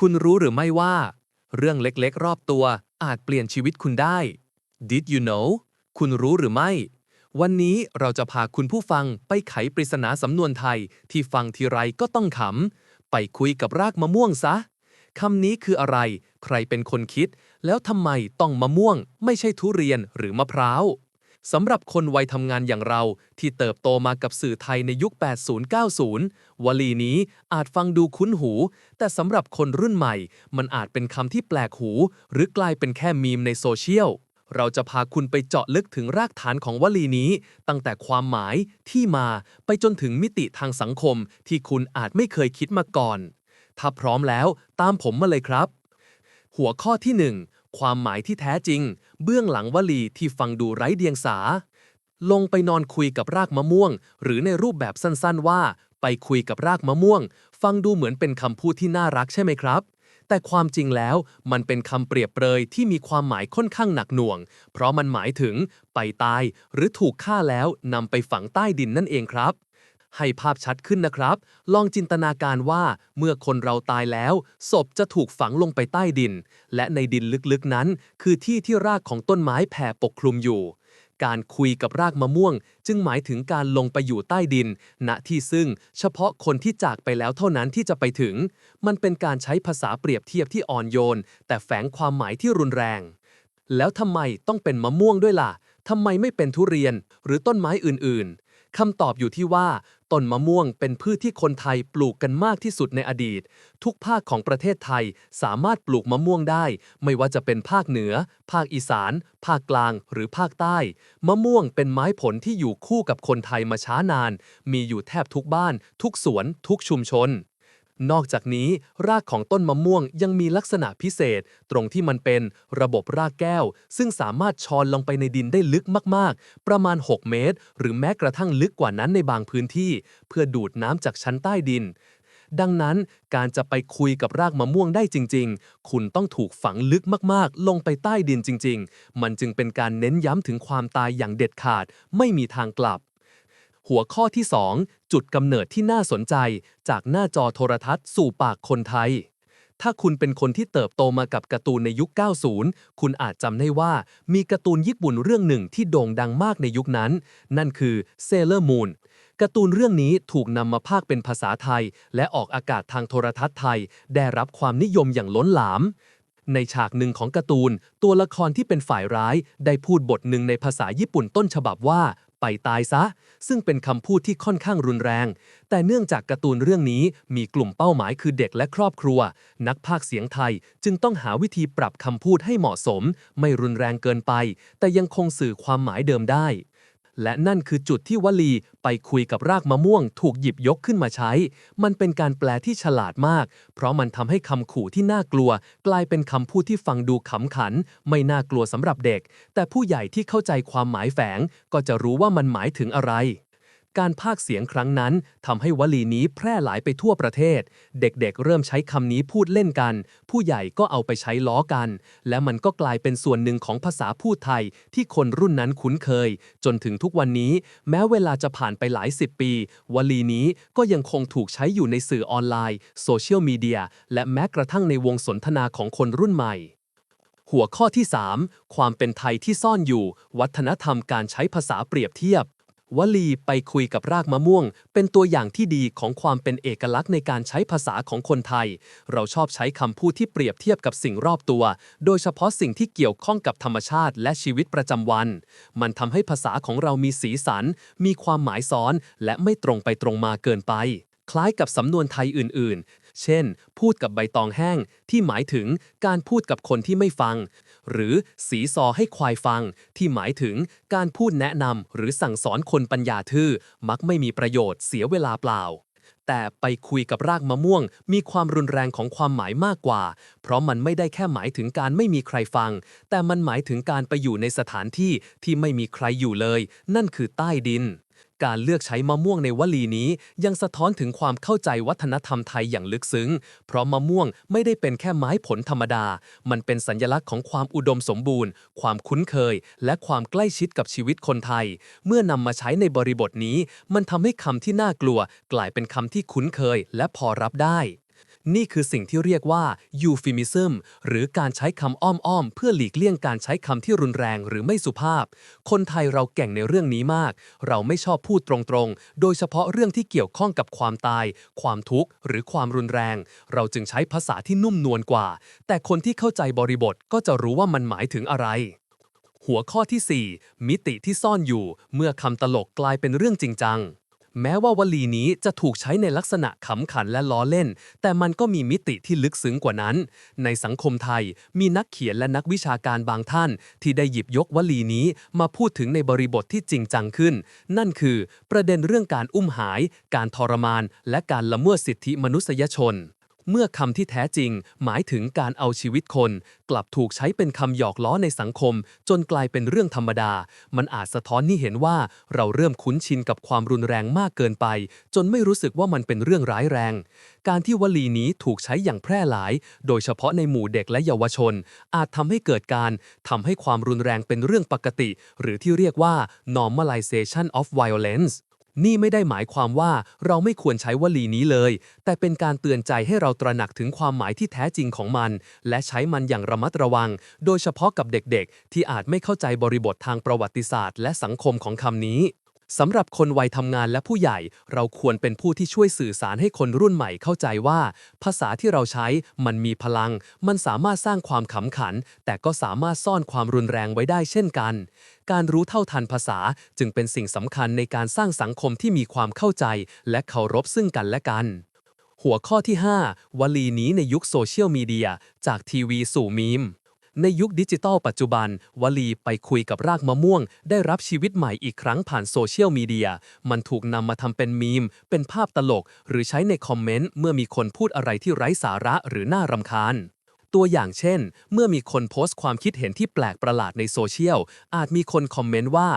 คุณรู้หรือไม่ว่า เรื่องเล็กๆ รอบตัวอาจเปลี่ยนชีวิตคุณได้ Did you know คุณรู้หรือไม่ วันนี้เราจะพาคุณผู้ฟังไปไขปริศนาสำนวนไทย ที่ฟังทีไรก็ต้องขำ ไปคุยกับรากมะม่วงซะคำนี้คืออะไร ใครเป็นคนคิด แล้วทำไมต้องมะม่วง ไม่ใช่ทุเรียนหรือมะพร้าว สำหรับคนวัยทำงานอย่างเราที่เติบโตมากับสื่อไทยในยุค 80-90 วลีนี้อาจฟังดูคุ้นหู แต่สำหรับคนรุ่นใหม่ มันอาจเป็นคำที่แปลกหู หรือกลายเป็นแค่มีมในโซเชียล เราจะพาคุณไปเจาะลึกถึงรากฐานของวลีนี้ ตั้งแต่ความหมายที่มาไปจนถึงมิติทางสังคม ที่คุณอาจไม่เคยคิดมาก่อน ถ้าพร้อมแล้ว ตามผมมาเลยครับ หัวข้อที่ 1 ความหมายที่แท้จริง เบื้องหลังวลีที่ฟังดูไร้เดียงสา ลงไปนอนคุยกับรากมะม่วง หรือในรูปแบบสั้นๆว่า ไปคุยกับรากมะม่วง ฟังดูเหมือนเป็นคำพูดที่น่ารักใช่ไหมครับ แต่ความจริงแล้วมันเป็นคำเปรียบเปรยที่มีความหมายค่อนข้างหนักหน่วง เพราะมันหมายถึงไปตายหรือถูกฆ่าแล้วนำไปฝังใต้ดินนั่นเองครับ ให้ภาพชัดขึ้นนะครับ ลองจินตนาการว่าเมื่อคนเราตายแล้ว ศพจะถูกฝังลงไปใต้ดิน และในดินลึกๆนั้น คือที่ที่รากของต้นไม้แผ่ปกคลุมอยู่ การคุยกับรากมะม่วง จึงหมายถึงการลงไปอยู่ใต้ดิน ณที่ซึ่งเฉพาะคนที่จากไปแล้วเท่านั้นที่จะไปถึง มันเป็นการใช้ภาษาเปรียบเทียบที่อ่อนโยน แต่แฝงความหมายที่รุนแรง แล้วทำไมต้องเป็นมะม่วงด้วยล่ะทำไมไม่เป็นทุเรียนหรือต้นไม้อื่นๆคำตอบอยู่ที่ว่า ต้นมะม่วงเป็นพืชที่คนไทยปลูกกันมากที่สุดในอดีต ทุกภาคของประเทศไทยสามารถปลูกมะม่วงได้ ไม่ว่าจะเป็นภาคเหนือ ภาคอีสาน ภาคกลาง หรือภาคใต้ มะม่วงเป็นไม้ผลที่อยู่คู่กับคนไทยมาช้านาน มีอยู่แทบทุกบ้าน ทุกสวน ทุกชุมชน นอกจากนี้ รากของต้นมะม่วงยังมีลักษณะพิเศษ ตรงที่มันเป็นระบบรากแก้ว ซึ่งสามารถชอนลงไปในดินได้ลึกมากๆ ประมาณ 6 เมตร หรือแม้กระทั่งลึกกว่านั้นในบางพื้นที่ เพื่อดูดน้ำจากชั้นใต้ดิน ดังนั้นการจะไปคุยกับรากมะม่วงได้จริง ๆ คุณต้องถูกฝังลึกมากๆ ลงไปใต้ดินจริง ๆ มันจึงเป็นการเน้นย้ำถึงความตายอย่างเด็ดขาด ไม่มีทางกลับ หัวข้อที่ 2 จุดกำเนิดที่น่าสนใจ จากหน้าจอโทรทัศน์สู่ปากคนไทย ถ้าคุณเป็นคนที่เติบโตมากับการ์ตูนในยุค 90 คุณอาจจำได้ว่ามีการ์ตูนญี่ปุ่นเรื่องหนึ่งที่โด่งดังมากในยุคนั้น นั่นคือ Sailor Moon การ์ตูนเรื่องนี้ถูกนำมาพากเป็นภาษาไทย และออกอากาศทางโทรทัศน์ไทย ได้รับความนิยมอย่างล้นหลามในฉากหนึ่งของการ์ตูน ตัวละครที่เป็นฝ่ายร้าย ได้พูดบทหนึ่งในภาษาญี่ปุ่นต้นฉบับว่า ไปตายซะ ซึ่งเป็นคำพูดที่ค่อนข้างรุนแรง แต่เนื่องจากการ์ตูนเรื่องนี้มีกลุ่มเป้าหมายคือเด็กและครอบครัว นักพากย์เสียงไทยจึงต้องหาวิธีปรับคำพูดให้เหมาะสม ไม่รุนแรงเกินไป แต่ยังคงสื่อความหมายเดิมได้ และนั่นคือจุดที่วลีไปคุยกับรากมะม่วง ถูกหยิบยกขึ้นมาใช้ มันเป็นการแปลที่ฉลาดมาก เพราะมันทำให้คำขู่ที่น่ากลัว กลายเป็นคำพูดที่ฟังดูขำขัน ไม่น่ากลัวสำหรับเด็ก แต่ผู้ใหญ่ที่เข้าใจความหมายแฝงก็จะรู้ว่ามันหมายถึงอะไร การพากเสียงครั้งนั้นทำให้วลีนี้แพร่หลายไปทั่วประเทศ เด็กๆ เริ่มใช้คำนี้พูดเล่นกัน ผู้ใหญ่ก็เอาไปใช้ล้อกัน และมันก็กลายเป็นส่วนหนึ่งของภาษาพูดไทยที่คนรุ่นนั้นคุ้นเคย จนถึงทุกวันนี้ แม้เวลาจะผ่านไปหลายสิบปี วลีนี้ก็ยังคงถูกใช้อยู่ในสื่อออนไลน์ โซเชียลมีเดีย และแม้กระทั่งในวงสนทนาของคนรุ่นใหม่หัวข้อที่ 3 ความเป็นไทยที่ซ่อนอยู่ วัฒนธรรมการใช้ภาษาเปรียบเทียบ วลีไปคุยกับรากมะม่วง เป็นตัวอย่างที่ดีของความเป็นเอกลักษณ์ในการใช้ภาษาของคนไทย เราชอบใช้คำพูดที่เปรียบเทียบกับสิ่งรอบตัว โดยเฉพาะสิ่งที่เกี่ยวข้องกับธรรมชาติและชีวิตประจำวัน มันทำให้ภาษาของเรามีสีสัน มีความหมายซ้อน และไม่ตรงไปตรงมาเกินไป คล้ายกับสำนวนไทยอื่น ๆ เช่น พูดกับใบตองแห้ง ที่หมายถึงการพูดกับคนที่ไม่ฟัง หรือสีซอให้ควายฟัง ที่หมายถึงการพูดแนะนำหรือสั่งสอนคนปัญญาทื่อ มักไม่มีประโยชน์เสียเวลาเปล่า แต่ไปคุยกับรากมะม่วง มีความรุนแรงของความหมายมากกว่า เพราะมันไม่ได้แค่หมายถึงการไม่มีใครฟัง แต่มันหมายถึงการไปอยู่ในสถานที่ที่ไม่มีใครอยู่เลย นั่นคือใต้ดิน การเลือกใช้มะม่วงในวลีนี้ ยังสะท้อนถึงความเข้าใจวัฒนธรรมไทยอย่างลึกซึ้ง เพราะมะม่วงไม่ได้เป็นแค่ไม้ผลธรรมดา มันเป็นสัญลักษณ์ของความอุดมสมบูรณ์ ความคุ้นเคย และความใกล้ชิดกับชีวิตคนไทย เมื่อนำมาใช้ในบริบทนี้ มันทำให้คำที่น่ากลัว กลายเป็นคำที่คุ้นเคยและพอรับได้ นี่คือสิ่งที่เรียกว่า euphemism หรือการใช้คำอ้อมๆ เพื่อหลีกเลี่ยงการใช้คำที่รุนแรงหรือไม่สุภาพ คนไทยเราเก่งในเรื่องนี้มาก เราไม่ชอบพูดตรงๆ โดยเฉพาะเรื่องที่เกี่ยวข้องกับความตาย ความทุกข์ หรือความรุนแรง เราจึงใช้ภาษาที่นุ่มนวลกว่า แต่คนที่เข้าใจบริบทก็จะรู้ว่ามันหมายถึงอะไรหัวข้อที่ 4 มิติที่ซ่อนอยู่ เมื่อคำตลกกลายเป็นเรื่องจริงจัง แม้ว่าวลีนี้จะถูกใช้ในลักษณะขำขันและล้อเล่น แต่มันก็มีมิติที่ลึกซึ้งกว่านั้น ในสังคมไทยมีนักเขียนและนักวิชาการบางท่าน ที่ได้หยิบยกวลีนี้มาพูดถึงในบริบทที่จริงจังขึ้น นั่นคือประเด็นเรื่องการอุ้มหาย การทรมาน และการละเมิดสิทธิมนุษยชน เมื่อคำที่แท้จริง หมายถึงการเอาชีวิตคน กลับถูกใช้เป็นคำหยอกล้อในสังคม จนกลายเป็นเรื่องธรรมดา มันอาจสะท้อนให้เห็นว่าเราเริ่มคุ้นชินกับความรุนแรงมากเกินไป จนไม่รู้สึกว่ามันเป็นเรื่องร้ายแรง การที่วลีนี้ถูกใช้อย่างแพร่หลาย โดยเฉพาะในหมู่เด็กและเยาวชน อาจทำให้เกิดการทำให้ความรุนแรงเป็นเรื่องปกติ หรือที่เรียกว่า normalization of violence นี่ไม่ได้หมายความว่าเราไม่ควรใช้วลีนี้เลย แต่เป็นการเตือนใจให้เราตระหนักถึงความหมายที่แท้จริงของมัน และใช้มันอย่างระมัดระวัง โดยเฉพาะกับเด็กๆ ที่อาจไม่เข้าใจบริบททางประวัติศาสตร์ และสังคมของคำนี้ สำหรับคนวัยทำงานและผู้ใหญ่ เราควรเป็นผู้ที่ช่วยสื่อสารให้คนรุ่นใหม่เข้าใจว่า ภาษาที่เราใช้มันมีพลัง มันสามารถสร้างความขำขัน แต่ก็สามารถซ่อนความรุนแรงไว้ได้เช่นกัน การรู้เท่าทันภาษาจึงเป็นสิ่งสำคัญในการสร้างสังคมที่มีความเข้าใจ และเคารพซึ่งกันและกัน หัวข้อที่ 5 วลีนี้ในยุคโซเชียลมีเดีย จากทีวีสู่มีม ในยุคดิจิตอลปัจจุบัน วลีไปคุยกับรากมะม่วง ได้รับชีวิตใหม่อีกครั้งผ่านโซเชียลมีเดีย มันถูกนำมาทำเป็นมีม เป็นภาพตลก หรือใช้ในคอมเมนต์ เมื่อมีคนพูดอะไรที่ไร้สาระหรือน่ารำคาญตัวอย่างเช่น เมื่อมีคนโพสต์ความคิดเห็นที่แปลกประหลาดในโซเชียล อาจมีคนคอมเมนต์ว่า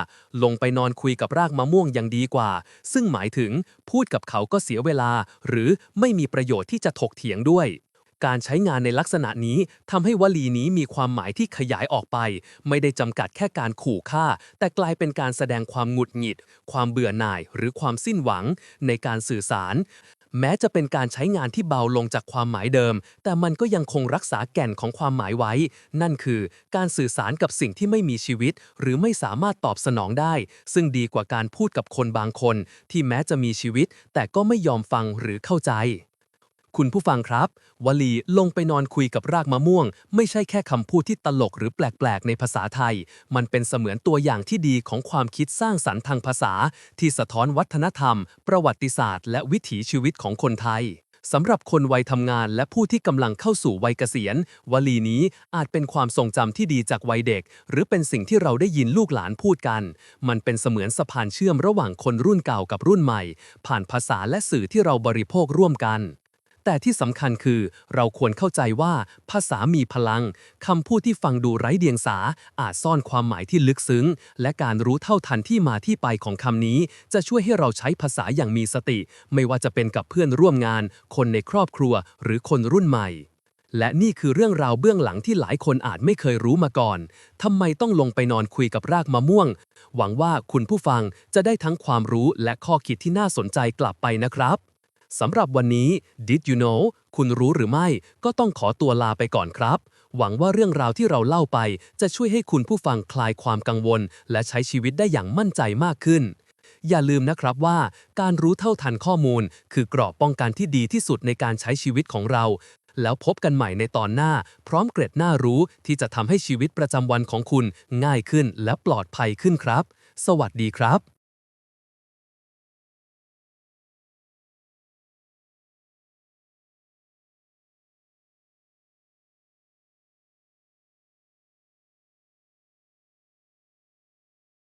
ลงไปนอนคุยกับรากมะม่วงยังดีกว่า ซึ่งหมายถึงพูดกับเขาก็เสียเวลา หรือไม่มีประโยชน์ที่จะถกเถียงด้วย การใช้งานในลักษณะนี้ทำให้วลีนี้มีความหมายที่ขยายออกไป ไม่ได้จำกัดแค่การขู่ฆ่า แต่กลายเป็นการแสดงความหงุดหงิด ความเบื่อหน่าย หรือความสิ้นหวัง ในการสื่อสาร แม้จะเป็นการใช้งานที่เบาลงจากความหมายเดิม แต่มันก็ยังคงรักษาแก่นของความหมายไว้ นั่นคือการสื่อสารกับสิ่งที่ไม่มีชีวิต หรือไม่สามารถตอบสนองได้ ซึ่งดีกว่าการพูดกับคนบางคน ที่แม้จะมีชีวิต แต่ก็ไม่ยอมฟังหรือเข้าใจ คุณผู้ฟังครับ วลีลงไปนอนคุยกับรากมะม่วง ไม่ใช่แค่คำพูดที่ตลกหรือแปลกๆ ในภาษาไทย มันเป็นเสมือนตัวอย่างที่ดีของความคิดสร้างสรรค์ทางภาษา ที่สะท้อนวัฒนธรรม ประวัติศาสตร์ และวิถีชีวิตของคนไทยสำหรับคนวัยทำงานและผู้ที่กำลังเข้าสู่วัยเกษียณ วลีนี้อาจเป็นความทรงจำที่ดีจากวัยเด็ก หรือเป็นสิ่งที่เราได้ยินลูกหลานพูดกัน มันเป็นเสมือนสะพานเชื่อมระหว่างคนรุ่นเก่ากับรุ่นใหม่ ผ่านภาษาและสื่อที่เราบริโภคร่วมกัน แต่ที่สำคัญคือเราควรเข้าใจว่าภาษามีพลังคำพูดที่ฟังดูไร้เดียงสา อาจซ่อนความหมายที่ลึกซึ้ง และการรู้เท่าทันที่มาที่ไปของคำนี้ จะช่วยให้เราใช้ภาษาอย่างมีสติ ไม่ว่าจะเป็นกับเพื่อนร่วมงาน คนในครอบครัว หรือคนรุ่นใหม่และนี่คือเรื่องราวเบื้องหลังที่หลายคนอาจไม่เคยรู้มาก่อน ทำไมต้องลงไปนอนคุยกับรากมะม่วง หวังว่าคุณผู้ฟังจะได้ทั้งความรู้และข้อคิดที่น่าสนใจกลับไปนะครับ สำหรับวันนี้ Did you know คุณรู้หรือไม่ ก็ต้องขอตัวลาไปก่อนครับ หวังว่าเรื่องราวที่เราเล่าไป จะช่วยให้คุณผู้ฟังคลายความกังวล และใช้ชีวิตได้อย่างมั่นใจมากขึ้น อย่าลืมนะครับว่า การรู้เท่าทันข้อมูล คือกรอบป้องกันที่ดีที่สุดในการใช้ชีวิตของเรา แล้วพบกันใหม่ในตอนหน้า พร้อมเกร็ดน่ารู้ที่จะทำให้ชีวิตประจำวันของคุณ ง่ายขึ้นและปลอดภัยขึ้นครับ สวัสดีครับ